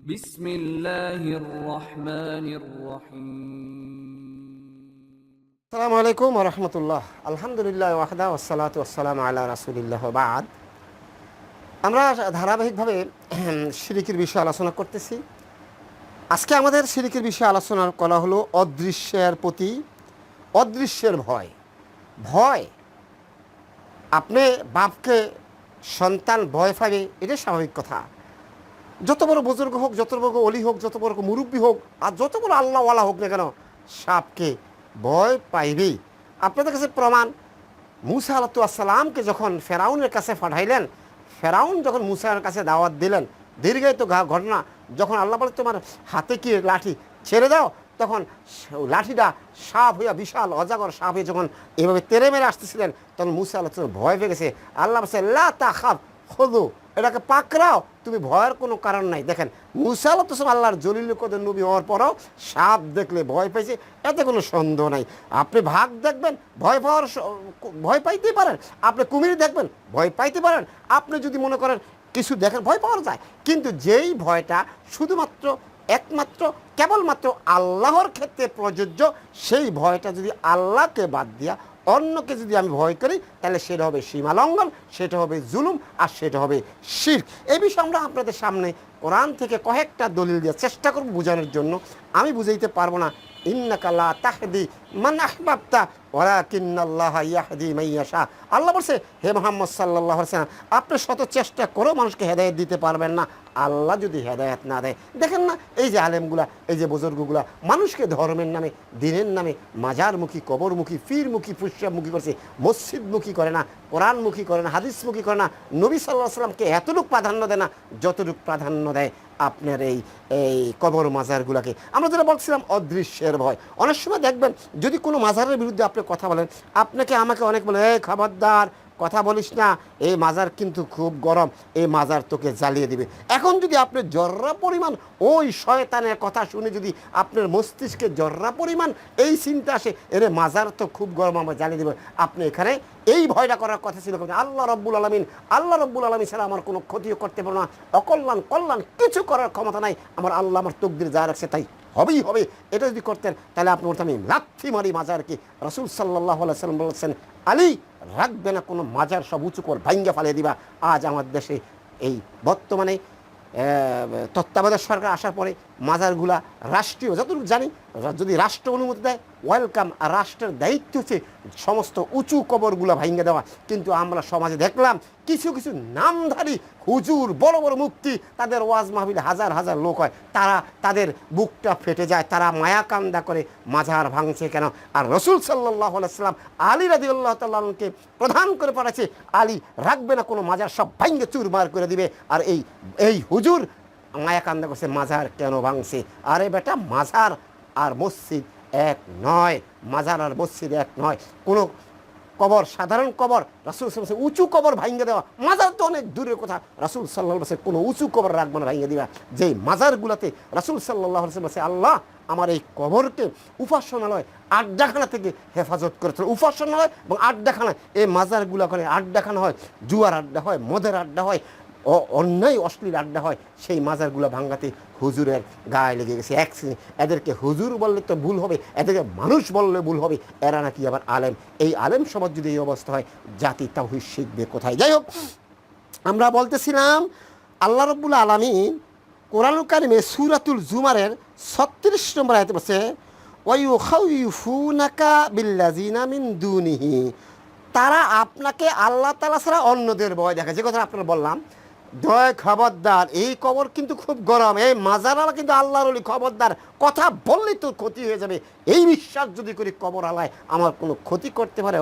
بسم الله الرحمن الرحيم আসসালামু আলাইকুম রহমতুল্লাহ আলহামদুলিল্লাহ ওয়াহদা ওসালাত ওসালাম আল্লাহ রাসুলিল্লাহ বাদ আমরা ধারাবাহিকভাবে সিরিকির বিষয়ে আলোচনা করতেছি আজকে আমাদের সিরিকির বিষয়ে আলোচনা করা হলো অদৃশ্যের প্রতি অদৃশ্যের ভয় ভয় আপনি বাপকে সন্তান ভয় পাবে এটা স্বাভাবিক কথা যত বড় বুজুর্গ হোক, যত বড় অলি হোক, যত বড় মুরব্বী হোক, আর যত বড় আল্লাহওয়ালা হোক না কেন, সাপকে ভয় পাইবেই আপনাদের কাছে প্রমাণ, মুসা আলাতুয়াসাল্লামকে যখন ফেরাউনের কাছে পাঠাইলেন, ফেরাউন যখন মুসার কাছে দাওয়াত দিলেন, দীর্ঘায়িত ঘটনা, যখন আল্লাহ বলে, তোমার হাতে কি লাঠি ছেড়ে দাও? তখন লাঠিটা সাপ হইয়া বিশাল অজাগর সাপ হয়ে যখন এভাবে তেরে মেরে আসতেছিলেন, তখন মুসা আল্লাহ ভয় পেয়ে গেছে। আল্লাহ বলছে, লা তা খাপ খোদো এটাকে পাকড়াও তুমি ভয়ের কোনো কারণ নাই। দেখেন, মুসা আল্লাহ আল্লাহর জলিল কদের নবী হওয়ার পরও সাপ দেখলে ভয় পাইছে, এতে কোনো সন্দেহ নাই। আপনি ভাগ দেখবেন, ভয় পাওয়ার ভয় পাইতেই পারেন। আপনি কুমির দেখবেন, ভয় পাইতে পারেন। আপনি যদি মনে করেন কিছু দেখেন, ভয় পাওয়া যায়। কিন্তু যেই ভয়টা শুধুমাত্র, একমাত্র, কেবলমাত্র আল্লাহর ক্ষেত্রে প্রযোজ্য, সেই ভয়টা যদি আল্লাহকে বাদ দিয়া অন্যকে যদি আমি ভয় করি, তাহলে সেটা হবে সীমা লঙ্ঘন সেটা হবে জুলুম, আর সেটা হবে শির এ বিষয়ে আমরা আপনাদের সামনে কোরআন থেকে কয়েকটা দলিল দেওয়ার চেষ্টা করব বোঝানোর জন্য। আমি বুঝাইতে পারব না আল্লাহ বলছে, হে মোহাম্মদ সাল্লাহ আপনি শত চেষ্টা করেও মানুষকে হেদায়ত দিতে পারবেন না। আল্লাহ যদি হেদায়ত না দেয়, দেখেন না, এই যে আলেমগুলা, এই যে বুজুর্গগুলা, মানুষকে ধর্মের নামে, দিনের নামে মাজারমুখী কবরমুখী, ফিরমুখী পুষ্যামুখী করছে, মসজিদমুখী করে না, কোরআনমুখী করে না, হাদিসমুখী করে না, নবী সাল্লাহ সাল্লামকে এতটুকু প্রাধান্য দেয় না, যতটুকু প্রাধান্য দেয়। আপনার এই এই কবর মাজারগুলোকে। আমরা যেটা বলছিলাম অদৃশ্যের ভয়। অনেক সময় দেখবেন, যদি কোনো মাজারের বিরুদ্ধে আপনি কথা বলেন, আপনাকে আমাকে অনেক বলে খবরদার কথা বলিস না, এই মাজার কিন্তু খুব গরম, এই মাজার তোকে জ্বালিয়ে দিবে। এখন যদি আপনি জর্রা পরিমাণ, ওই শয়তানের কথা শুনে যদি আপনার মস্তিষ্কে জর্রা পরিমাণ এই চিন্তা আসে, এর মাজার তো খুব গরম, আমার জ্বালিয়ে দেবে। আপনি এখানে এই ভয়টা করার কথা ছিল আল্লাহ রব্বুল আলমিন, আল্লাহ রব্বুল আলমিন ছাড়া আমার কোনো ক্ষতিও করতে পারব না। অকল্যাণ কল্যাণ কিছু করার ক্ষমতা নাই, আমার আল্লাহ আমার তকদির যা রাখছে তাই। হবেই হবে এটা যদি করতেন, তাহলে আপনি বলতেন আমি লাথি মারি মাজারকে। রসুল সাল্লাহ সাল্লাম বলেছেন, আলী, রাখবে না কোনো মাজার সব উঁচু কর ভাঙ্গে ফালিয়ে দিবা। আজ আমার দেশে এই বর্তমানে তত্ত্বাবধায়ক সরকার আসার পরে মাজারগুলা রাষ্ট্রীয়। যতটুকু জানি যদি রাষ্ট্র অনুমতি দেয়, ওয়েলকাম আর রাষ্ট্রের দায়িত্ব হচ্ছে সমস্ত উঁচু কবরগুলা ভাঙ্গে দেওয়া। কিন্তু আমরা সমাজে দেখলাম, কিছু কিছু নামধারী হুজুর, বড় বড় মুক্তি, তাদের ওয়াজ মাহবিলে হাজার হাজার লোক হয়। তারা তাদের বুকটা ফেটে যায়, তারা মায়াকান্দা করে মাজার ভাঙছে কেন? আর রসুল সাল্লাহ সাল্লাম আলী রাজি আল্লাহ তাল্লাহকে প্রধান করে পাঠাচ্ছে, আলী, রাখবে না কোনো মাজার, সব ভাঙ্গে চুরমার করে দিবে। আর এই এই হুজুর মায়াকান্দা করছে মাজার কেন ভাঙছে? আরে বেটা, মাজার আর মসজিদ এক নয়। মাজার আর মসজিদ এক নয়। কোনো কবর, সাধারণ কবর, রাসুল সাল্লাহ উঁচু কবর ভাঙ্গে দেওয়া। মাজার তো অনেক দূরের কথা। রাসুল সাল্লাহ বলছে কোনো উঁচু কবর রাখব না ভাঙ্গে দেওয়া যেই মাজারগুলোতে রাসুল সাল্লাহ বলছে, আল্লাহ, আমার এই কবরকে উপাসনালয় আড্ডাখানা থেকে হেফাজত করে করেছিল উপাসনালয় এবং আড্ডাখানা। এই মাজারগুলো ওখানে আড্ডাখানা হয়, জুয়ার আড্ডা হয়, মদের আড্ডা হয়। অন্যায় অশ্লীল আড্ডা হয়, সেই মাজারগুলো ভাঙ্গাতে হুজুরের গায়ে লেগে গেছে। এক এদেরকে হুজুর বললে তো ভুল হবে, এদেরকে মানুষ বললে ভুল হবে, এরা নাকি আবার আলেম। এই আলেম সমাজ যদি এই অবস্থা হয়, জাতি তাও শিখবে কোথায়? যাই হোক, আমরা বলতেছিলাম, আল্লাহ রব্বুল আলমিন কোরআনুল কারিমে সুরাতুল জুমারের ছত্রিশ নম্বর আয়তে দুনিহি। তারা আপনাকে আল্লাহ তালা ছাড়া অন্যদের ভয় দেখে যে কথা আপনারা বললাম দয় খবরদার, এই কবর কিন্তু খুব গরম, এই মাজারালা কিন্তু আল্লাহর অলি খবরদার। কথা বললে তো ক্ষতি হয়ে যাবে। এই বিশ্বাস যদি করি কবর আলায়, আমার কোনো ক্ষতি করতে পারে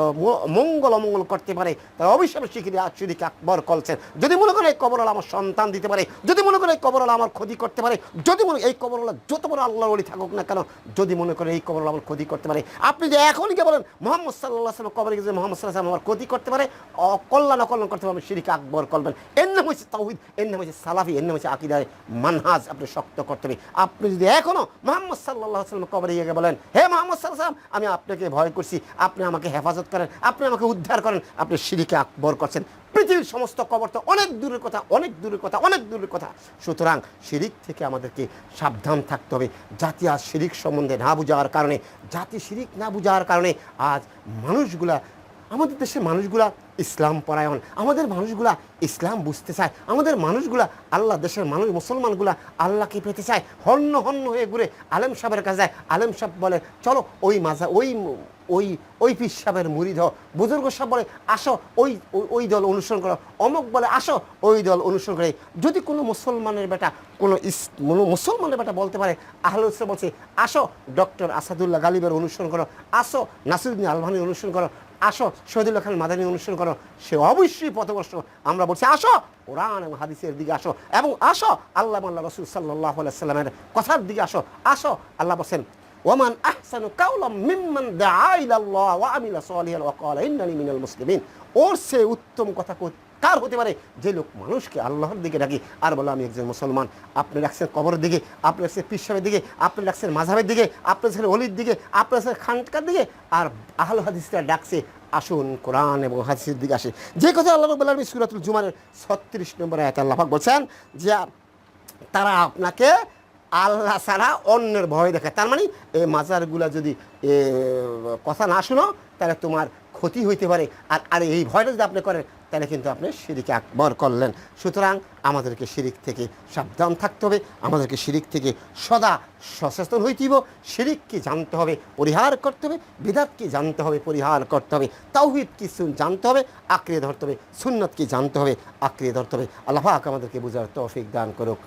মঙ্গল অমঙ্গল করতে পারে, তাই অবশ্যই আমি শিখিরি আশ্চর্যকে আকবর করছেন যদি মনে করে এই কবর আলা আমার সন্তান দিতে পারে, যদি মনে করে এই কবর আলা আমার ক্ষতি করতে পারে, যদি মনে এই কবর আলা যত বড় আল্লাহর অলি থাকুক না কেন, যদি মনে করে এই কবর আলা আমার ক্ষতি করতে পারে। আপনি যে এখনই কে বলেন, মোহাম্মদ সাল্লাহ সাল্লাম কবরে গেছে মোহাম্মদ সাল্লাহ আমার ক্ষতি করতে পারে, অকল্যাণ অকল্যাণ করতে পারবে শিরিকে আকবর করবেন এর নাম তাহিদ এর হচ্ছে সালাফি, এর হচ্ছে মানহাজ, আপনি শক্ত করতে হবে। আপনি যদি এখনও মোহাম্মদ সাল্লাহ সাল্লাম কবরে গিয়ে বলেন, হে মোহাম্মদ সাল্লাহ আমি আপনাকে ভয় করছি, আপনি আমাকে হেফাজত করেন, আপনি আমাকে উদ্ধার করেন। আপনি শিরিকে আকবর করছেন। পৃথিবীর সমস্ত কবর তো অনেক দূরের কথা, অনেক দূরের কথা, অনেক দূরের কথা। সুতরাং শিরিক থেকে আমাদেরকে সাবধান থাকতে হবে। জাতি আজ শিরিক সম্বন্ধে না বুঝার কারণে, জাতি শিরিক না বুঝার কারণে আজ মানুষগুলা আমাদের দেশের মানুষগুলা ইসলাম পরায়ণ। আমাদের মানুষগুলা ইসলাম বুঝতে চায়। আমাদের মানুষগুলা আল্লাহ দেশের মানুষ, মুসলমানগুলা আল্লাহকে পেতে চায়। হন্য হন্য হয়ে ঘুরে আলেম সাহেবের কাছে যায়। আলেম সাহেব বলে, চলো ওই মাজা ওই ওই ওই পীর সাহেবের মুড়িদ বুজুর্গ সাহেব বলে, আসো, ওই, ওই- দল অনুসরণ করো। অমুক বলে, আসো, ওই দল অনুসরণ করে। যদি কোনো মুসলমানের বেটা, কোনো ইস মুসলমানের বেটা বলতে পারে, আহলে ইসলাম বলছে, আসো, ডক্টর আসাদুল্লাহ গালিবের অনুসরণ করো। আসো, নাসিরুদ্দিন আলভানির অনুসরণ করো। আসো শহীদুল্লাহ খান মাদানী অনুষ্ঠান করো। সে অবশ্যই পথগ্রস্ত আমরা বলছি, আসো, কোরআন এবং হাদিসের দিকে আসো। এবং আসো, আল্লাহ আল্লাহ রসুল সাল্লাহ সাল্লামের কথার দিকে আসো। আসো, আল্লাহ বলছেন ওমান আহসানু কাউলাম মিম্মান দাআ ইলাল্লাহ ওয়া আমিলা সালিহান ওয়া ক্বালা ইন্নানি মিনাল মুসলিমিন। ওর সে উত্তম কথা কার হতে পারে? যে লোক মানুষকে আল্লাহর দিকে ডাকি। আর বলো, আমি একজন মুসলমান। আপনি রাখছেন কবরের দিকে, আপনি রাখছেন পিসাবের দিকে, আপনি রাখছেন মাঝাবের দিকে, আপনি রাখছেন অলির দিকে, আপনি রাখছেন খানকার দিকে। আর আহল হাদিসরা ডাকছে, আসুন কোরআন এবং হাদিসের দিকে আসে। যে কথা আল্লাহ রব্বুল আলামিন সূরাতুল জুমারের 36 নম্বর আয়াতে আল্লাহ পাক বলছেন যে, তারা আপনাকে আল্লাহ ছাড়া অন্যের ভয় দেখে তার মানে এই মাজারগুলা যদি কথা না শুনো, তাহলে তোমার ক্ষতি হইতে পারে। আর আর এই ভয়টা যদি আপনি করেন, তাহলে কিন্তু আপনি শিরিকে আকবর করলেন। সুতরাং আমাদেরকে শিরিক থেকে সাবধান থাকতে হবে। আমাদেরকে শিরিক থেকে সদা সচেতন হইতে হইব জানতে হবে, পরিহার করতে হবে। বিদাতকে জানতে হবে, পরিহার করতে হবে। তাওহিদ কি জানতে হবে আঁকড়িয়ে ধরতে হবে। সুন্নতকে জানতে হবে আঁকড়িয়ে ধরতে হবে। আল্লাহাক আমাদেরকে বোঝার তৌফিক দান করুক।